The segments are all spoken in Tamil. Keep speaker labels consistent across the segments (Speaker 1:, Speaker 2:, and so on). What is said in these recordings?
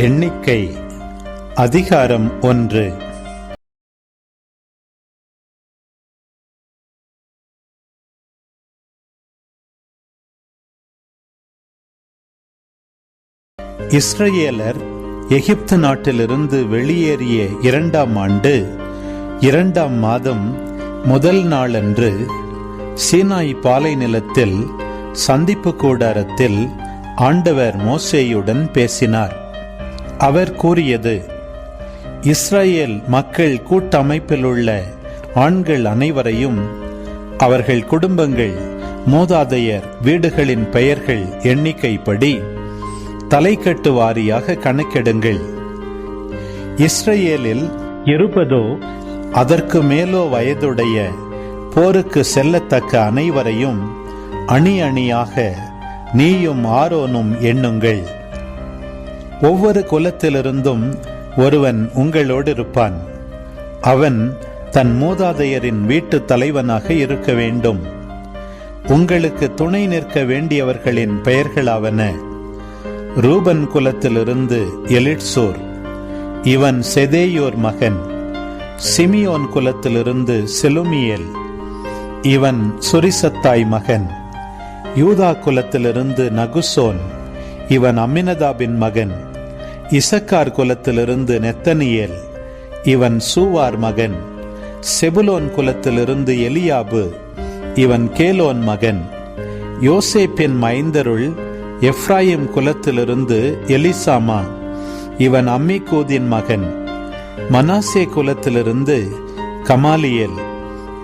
Speaker 1: எண்ணிக்கை அதிகாரம் ஒன்று. இஸ்ரேலர் எகிப்து நாட்டிலிருந்து வெளியேறிய இரண்டாம் ஆண்டு இரண்டாம் மாதம் முதல் நாளன்று சீனாய் பாலை நிலத்தில் சந்திப்பு கூடாரத்தில் ஆண்டவர் மோசேயுடன் பேசினார். அவர் கூறியது இஸ்ரேல் மக்கள் கூட்டமைப்பில் உள்ள ஆண்கள் அனைவரையும் அவர்கள் குடும்பங்கள் மூதாதையர் வீடுகளின் பெயர்கள் எண்ணிக்கைப்படி தலைக்கட்டு வாரியாக கணக்கெடுங்கள். இஸ்ரேலில் இருப்பதோ அதற்கு மேலோ வயதுடைய போருக்கு செல்லத்தக்க அனைவரையும் அணி அணியாக நீயும் ஆரோனும் எண்ணுங்கள். ஒவ்வொரு குலத்திலிருந்தும் ஒருவன் உங்களோடு இருப்பான். அவன் தன் மூதாதையரின் வீட்டு தலைவனாக இருக்க வேண்டும். உங்களுக்கு துணை நிற்க வேண்டியவர்களின் பெயர்களாவன. ரூபன் குலத்திலிருந்து எலிட்சோர் இவன் செதேயோர் மகன். சிமியோன் குலத்திலிருந்து செலுமியல் இவன் சுரிசத்தாய் மகன். யூதா குலத்திலிருந்து நகுசோன் இவன் அம்மினதாபின் மகன். இசக்கார் குலத்திலிருந்து நெத்தனியேல் இவன் சூவார் மகன். செபுலோன் குலத்திலிருந்து எலியாபு இவன் கேலோன் மகன். யோசேப்பின் மைந்தருள் எப்ராயிம் குலத்திலிருந்து எலிசாமா இவன் அம்மிகூதின் மகன். மனாசே குலத்திலிருந்து கமாலியேல்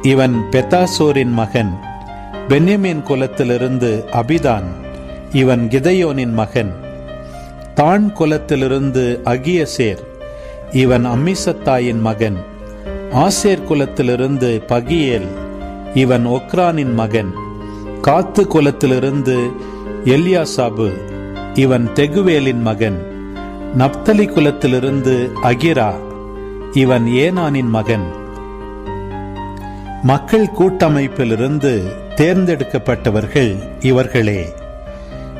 Speaker 1: இவன் பெத்தாசோரின் மகன். பென்யமின் குலத்திலிருந்து அபிதான் இவன் கிதையோனின் மகன். தான் குலத்திலிருந்து அகியசேர் இவன் அம்மிசத்தாயின் மகன். ஆசேர் குலத்திலிருந்து பகியேல் இவன் ஒக்ரானின் மகன். காத்து குலத்திலிருந்து எல்யாசாபு இவன் தெகுவேலின் மகன். நப்தலி குலத்திலிருந்து அகிரா இவன் ஏனானின் மகன். மக்கள் கூட்டமைப்பிலிருந்து தேர்ந்தெடுக்கப்பட்டவர்கள் இவர்களே.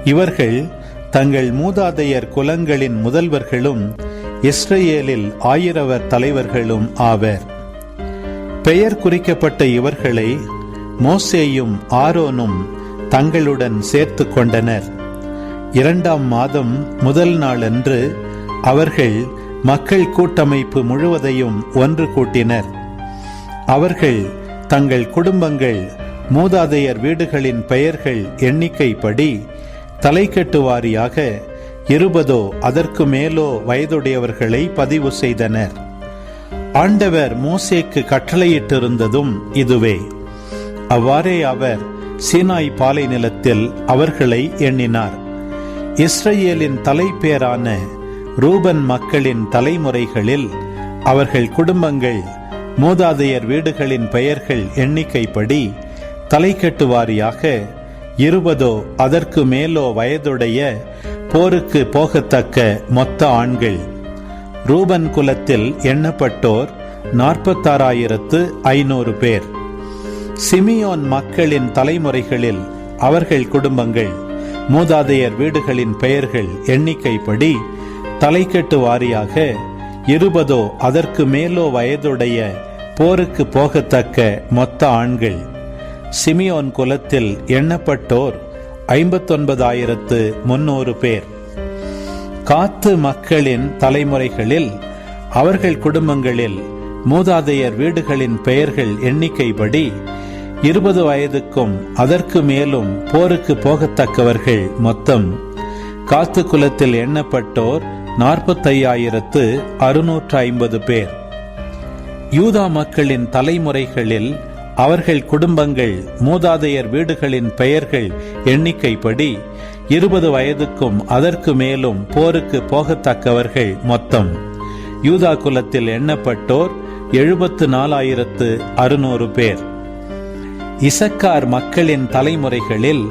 Speaker 1: இவர்கள் தங்கள் மூதாதையர் குலங்களின் முதல்வர்களும் இஸ்ரேலில் ஆயிரவர் தலைவர்களும் ஆவர். பெயர் குறிக்கப்பட்ட இவர்களை மோசேயும் ஆரோனும் தங்களுடன் சேர்த்து கொண்டனர். இரண்டாம் மாதம் முதல் நாளன்று அவர்கள் மக்கள் கூட்டமைப்பு முழுவதையும் ஒன்று கூட்டினர். அவர்கள் தங்கள் குடும்பங்கள் மூதாதையர் வீடுகளின் பெயர்கள் எண்ணிக்கைப்படி தலைக்கட்டு வாரியாக இருபதோ அதற்கு மேலோ வயதுடையவர்களை பதிவு செய்தனர். ஆண்டவர் மோசேக்கு கட்டளையிட்டிருந்ததும் இதுவே. அவ்வாறே அவர் சீனாய் பாலை நிலத்தில் அவர்களை எண்ணினார். இஸ்ரேலின் தலைப்பேரான ரூபன் மக்களின் தலைமுறைகளில் அவர்கள் குடும்பங்கள் மூதாதையர் வீடுகளின் பெயர்கள் எண்ணிக்கைப்படி தலைக்கட்டு வாரியாக இருபதோ அதற்கு மேலோ வயதுடைய போருக்கு போகத்தக்க மொத்த ஆண்கள். ரூபன் குலத்தில் எண்ணப்பட்டோர் நாற்பத்தாறாயிரத்து ஐநூறு பேர். சிமியோன் மக்களின் தலைமுறைகளில் அவர்கள் குடும்பங்கள் மூதாதையர் வீடுகளின் பெயர்கள் எண்ணிக்கைப்படி தலைக்கட்டு வாரியாக இருபதோ அதற்கு மேலோ வயதுடைய போருக்கு போகத்தக்க மொத்த ஆண்கள். சிமியோன் குலத்தில் எண்ணப்பட்டோர் ஐம்பத்தொன்பதாயிரத்து முன்னூறு பேர். காத்து மக்களின் தலைமுறைகளில் அவர்கள் குடும்பங்களில் மூதாதையர் வீடுகளின் பெயர்கள் எண்ணிக்கைப்படி இருபது வயதுக்கும் அதற்கு மேலும் போருக்கு போகத்தக்கவர்கள் மொத்தம். காத்து குலத்தில் எண்ணப்பட்டோர் நாற்பத்தையாயிரத்து அறுநூற்று ஐம்பது பேர். யூதா மக்களின் தலைமுறைகளில் அவர்கள் குடும்பங்கள் மூதாதையர் வீடுகளின் பெயர்கள் எண்ணிக்கைப்படி இருபது வயதுக்கும் அதற்கு மேலும் போருக்கு போகத்தக்கவர்கள் மொத்தம். யூதா குலத்தில் எண்ணப்பட்டோர் எழுபத்து நாலாயிரத்து அறுநூறு பேர். இசக்கார் மக்களின் தலைமுறைகளில்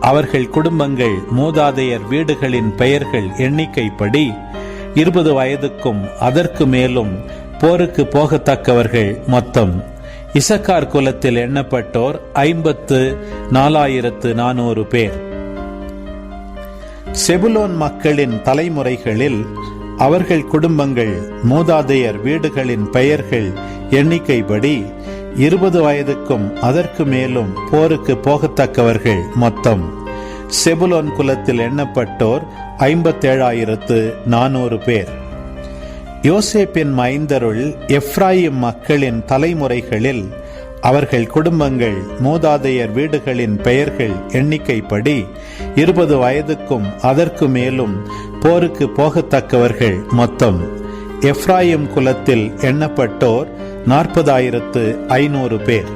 Speaker 1: அவர்கள் குடும்பங்கள் மூதாதையர் வீடுகளின் பெயர்கள் எண்ணிக்கைப்படி இருபது வயதுக்கும் அதற்கு மேலும் போருக்கு போகத்தக்கவர்கள் மொத்தம். இசக்கார் குலத்தில் எண்ணப்பட்டோர் ஐம்பத்து நாலாயிரத்து நானூறு பேர். செபுலோன் மக்களின் தலைமுறைகளில் அவர்கள் குடும்பங்கள் மூதாதையர் வீடுகளின் பெயர்கள் எண்ணிக்கைப்படி இருபது வயதுக்கும் அதற்கு மேலும் போருக்கு போகத்தக்கவர்கள் மொத்தம். செபுலோன் குலத்தில் எண்ணப்பட்டோர் ஐம்பத்தேழாயிரத்து நானூறு பேர். யோசேப்பின் மைந்தருள் எப்ராயிம் மக்களின் தலைமுறைகளில் அவர்கள் குடும்பங்கள் மூதாதையர் வீடுகளின் பெயர்கள் எண்ணிக்கைப்படி இருபது வயதுக்கும் அதற்கு மேலும் போருக்கு போகத்தக்கவர்கள் மொத்தம். எப்ராயிம் குலத்தில் எண்ணப்பட்டோர் நாற்பதாயிரத்து ஐநூறு பேர்.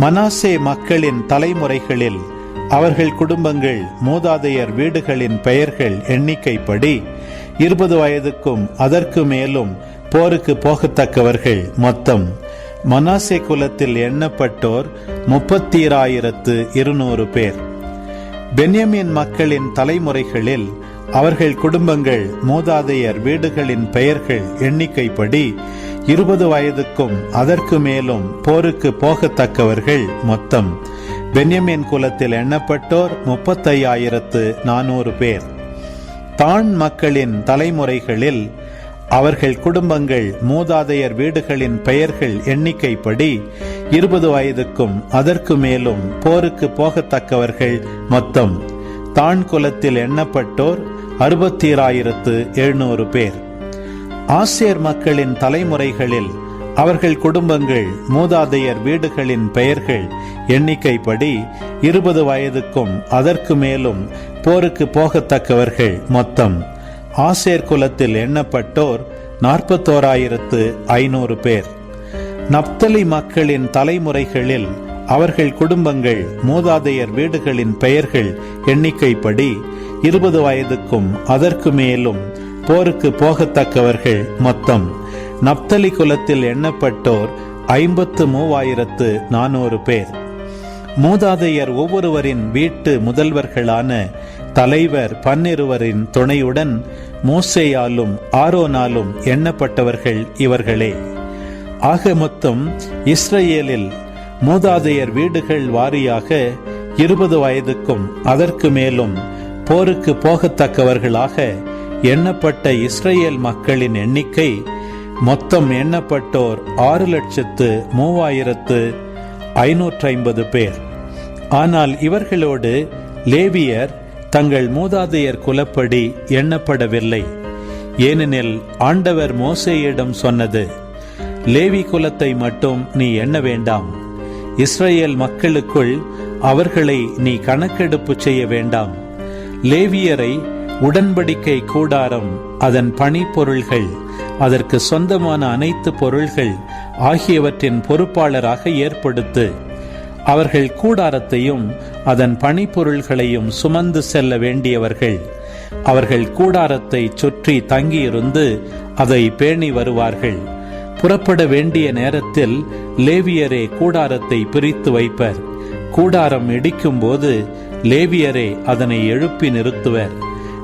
Speaker 1: மனாசே மக்களின் தலைமுறைகளில் அவர்கள் குடும்பங்கள் மூதாதையர் வீடுகளின் பெயர்கள் எண்ணிக்கைப்படி இருபது வயதுக்கும் அதற்கு மேலும் போருக்கு போகத்தக்கவர்கள் மொத்தம். மனாசே குலத்தில் எண்ணப்பட்டோர் முப்பத்தீராயிரத்து இருநூறு பேர். பென்யமின் மக்களின் தலைமுறைகளில் அவர்கள் குடும்பங்கள் மூதாதையர் வீடுகளின் பெயர்கள் எண்ணிக்கைப்படி இருபது வயதுக்கும் அதற்கு மேலும் போருக்கு போகத்தக்கவர்கள் மொத்தம். பென்யமின் குலத்தில் எண்ணப்பட்டோர் முப்பத்தையாயிரத்து நானூறு பேர். தான் மக்களின் தலைமுறைகளில் அவர்கள் குடும்பங்கள் மூதாதையர் வீடுகளின் பெயர்கள் எண்ணிக்கைப்படி இருபது வயதுக்கும் அதற்கு மேலும் போருக்கு போகத்தக்கவர்கள் மொத்தம். தான் குலத்தில் எண்ணப்பட்டோர் அறுபத்தி ஆயிரத்து எழுநூறு பேர். ஆசியர் மக்களின் தலைமுறைகளில் அவர்கள் குடும்பங்கள் மூதாதையர் வீடுகளின் பெயர்கள் எண்ணிக்கைப்படி இருபது வயதுக்கும் அதற்கு மேலும் போருக்கு போகத்தக்கவர்கள் மொத்தம். ஆசேர் குலத்தில் எண்ணப்பட்டோர் நாற்பத்தோராயிரத்து ஐநூறு பேர். நப்தலி மக்களின் தலைமுறைகளில் அவர்கள் குடும்பங்கள் மூதாதையர் வீடுகளின் பெயர்கள் எண்ணிக்கைப்படி இருபது வயதுக்கும் அதற்கு மேலும் போருக்கு போகத்தக்கவர்கள் மொத்தம். நப்தலி குலத்தில் எண்ணப்பட்டோர் ஐம்பத்து மூவாயிரத்து நானூறு பேர். மூதாதையர் ஒவ்வொருவரின் வீட்டு முதல்வர்களான தலைவர் பன்னிருவரின் துணையுடன் மோசேயாலும் ஆரோனாலும் எண்ணப்பட்டவர்கள் இவர்களே. ஆக மொத்தம் இஸ்ரேலில் மூதாதையர் வீடுகள் வாரியாக இருபது வயதுக்கும் அதற்கு மேலும் போருக்கு போகத்தக்கவர்களாக எண்ணப்பட்ட இஸ்ரேல் மக்களின் எண்ணிக்கை மொத்தம் எண்ணப்பட்டோர் ஆறு லட்சத்து மூவாயிரத்து ஐநூற்றி ஐம்பது பேர். ஆனால் இவர்களோடு லேவியர் தங்கள் மூதாதையர் குலப்படி எண்ணப்படவில்லை. ஏனெனில் ஆண்டவர் மோசேயிடம் சொன்னது லேவி குலத்தை மட்டும் நீ எண்ண வேண்டாம். இஸ்ரேல் மக்களுக்குள் அவர்களை நீ கணக்கெடுப்பு செய்ய வேண்டாம். லேவியரை உடன்படிக்கை கூடாரம் அதன் பணிப்பொருள்கள் அதற்கு சொந்தமான அனைத்து பொருள்கள் ஆகியவற்றின் பொறுப்பாளராக ஏற்படுத்து. அவர்கள் கூடாரத்தையும் அதன் பணிப்பொருள்களையும் சுமந்து செல்ல வேண்டியவர்கள். அவர்கள் கூடாரத்தை சுற்றி தங்கியிருந்து அதை பேணி வருவார்கள். புறப்பட வேண்டிய நேரத்தில் லேவியரே கூடாரத்தை பிரித்து வைப்பர். கூடாரம் இடிக்கும் போது லேவியரே அதனை எழுப்பி நிறுத்துவர்.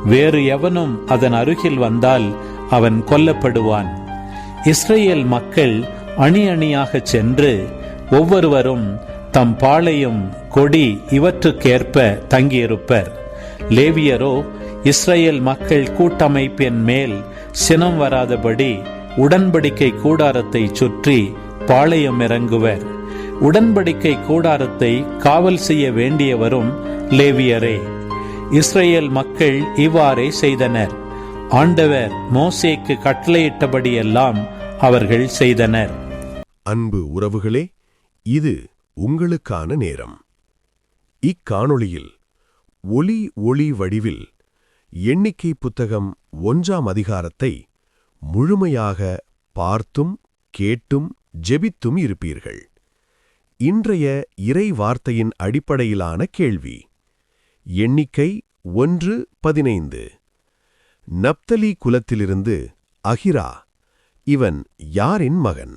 Speaker 1: வேறு எவனும் அதன் அருகில் வந்தால் அவன் கொல்லப்படுவான். இஸ்ரேல் மக்கள் அணி அணியாக சென்று ஒவ்வொருவரும் தம் பாளையம் கொடி இவற்றுக்கேற்ப தங்கியிருப்பர். லேவியரோ இஸ்ரேல் மக்கள் கூட்டமைப்பின் மேல் சினம் வராதபடி உடன்படிக்கை கூடாரத்தை சுற்றி பாளையம் இறங்குவர். உடன்படிக்கை கூடாரத்தை காவல் செய்ய வேண்டியவரும் லேவியரே. இஸ்ரேல் மக்கள் இவ்வாறே செய்தனர். ஆண்டவர் மோசேக்கு கட்டளையிட்டபடியெல்லாம் அவர்கள் செய்தனர்.
Speaker 2: அன்பு உறவுகளே இது உங்களுக்கான நேரம். இக்காணொளியில் ஒலி ஒளி வடிவில் எண்ணிக்கை புத்தகம் ஒன்றாம் அதிகாரத்தை முழுமையாக பார்த்தும் கேட்டும் ஜெபித்தும் இருப்பீர்கள். இன்றைய இறை வார்த்தையின் அடிப்படையிலான கேள்வி. எண்ணிக்கை ஒன்று பதினைந்து. நப்தலி குலத்திலிருந்து அகிரா இவன் யாரின் மகன்?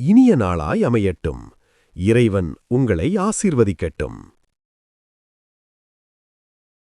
Speaker 2: இனிய நாளாய் அமையட்டும். இறைவன் உங்களை ஆசீர்வதிக்கட்டும்.